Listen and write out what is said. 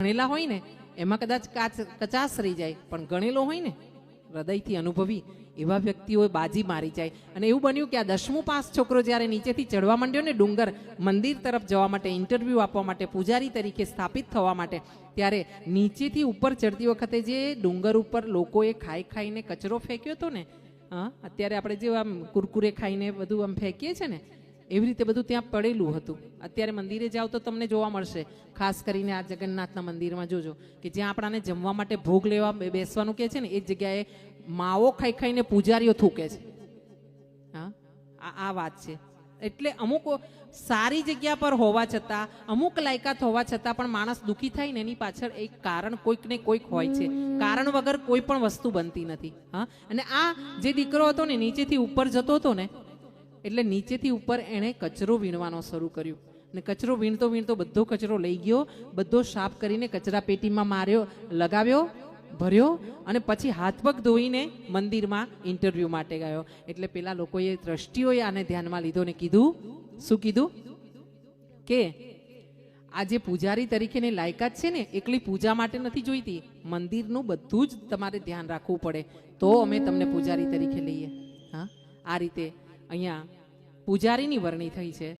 ગણેલા હોય ને એમાં કદાચ કાચ, કચાશ રહી જાય, પણ ગણેલો હોય ને હૃદયથી અનુભવી એવા વ્યક્તિઓ બાજી મારી જાય. અને એવું બન્યું કે આ દસમું પાસ છોકરો જ્યારે નીચેથી ચડવા માંડ્યો ને ડુંગર મંદિર તરફ જવા માટે, ઇન્ટરવ્યૂ આપવા માટે, પૂજારી તરીકે સ્થાપિત થવા માટે, ત્યારે નીચેથી ઉપર ચડતી વખતે જે ડુંગર ઉપર લોકોએ ખાઈ ખાઈને કચરો ફેંક્યો હતો ને, હા, અત્યારે આપણે જે આમ કુરકુરે ખાઈને બધું આમ ફેંકીએ છીએ ને એવી રીતે બધું ત્યાં પડેલું હતું. અત્યારે મંદિરે જાઓ તો તમને જોવા મળશે. ખાસ કરીને આ જગન્નાથના મંદિરમાં જોજો કે જ્યાં આપણાને જમવા માટે ભોગ લેવા બેસવાનું કહે છે ને એ જગ્યાએ માવો ખાઈ ખાઈને પૂજારીઓ થૂકે છે. હા? આ વાત છે. એટલે અમુક સારી જગ્યા પર હોવા છતાં, અમુક લાયકાત હોવા છતાં પણ માણસ દુઃખી થાય ને એની પાછળ એક કારણ કોઈક ને કોઈક હોય છે. કારણ વગર કોઈ પણ વસ્તુ બનતી નથી. હા? અને આ જે દીકરો હતો ને, નીચેથી ઉપર જતો હતો ને એટલે નીચેથી ઉપર એણે કચરો વીણવાનો શરૂ કર્યું. ને કચરો વીણતો વીણતો બધો કચરો લઈ ગયો, બધો સાફ કરીને કચરા પેટીમાં માર્યો, લગાવ્યો, ભર્યો અને પછી હાથ પગ ધોઈને મંદિરમાં ઇન્ટરવ્યૂ માટે ગયો. એટલે પેલા લોકોએ દ્રષ્ટિઓએ આને ધ્યાનમાં લીધો ને કીધું, શું કીધું? કે આ જે પૂજારી તરીકેની લાયકાત છે ને, એકલી પૂજા માટે નથી જોઈતી. મંદિરનું બધું જ તમારે ધ્યાન રાખવું પડે. તો અમે તમને પૂજારી તરીકે લઈએ. હા, આ રીતે અહીંયા પૂજારીની વરણી થઈ છે.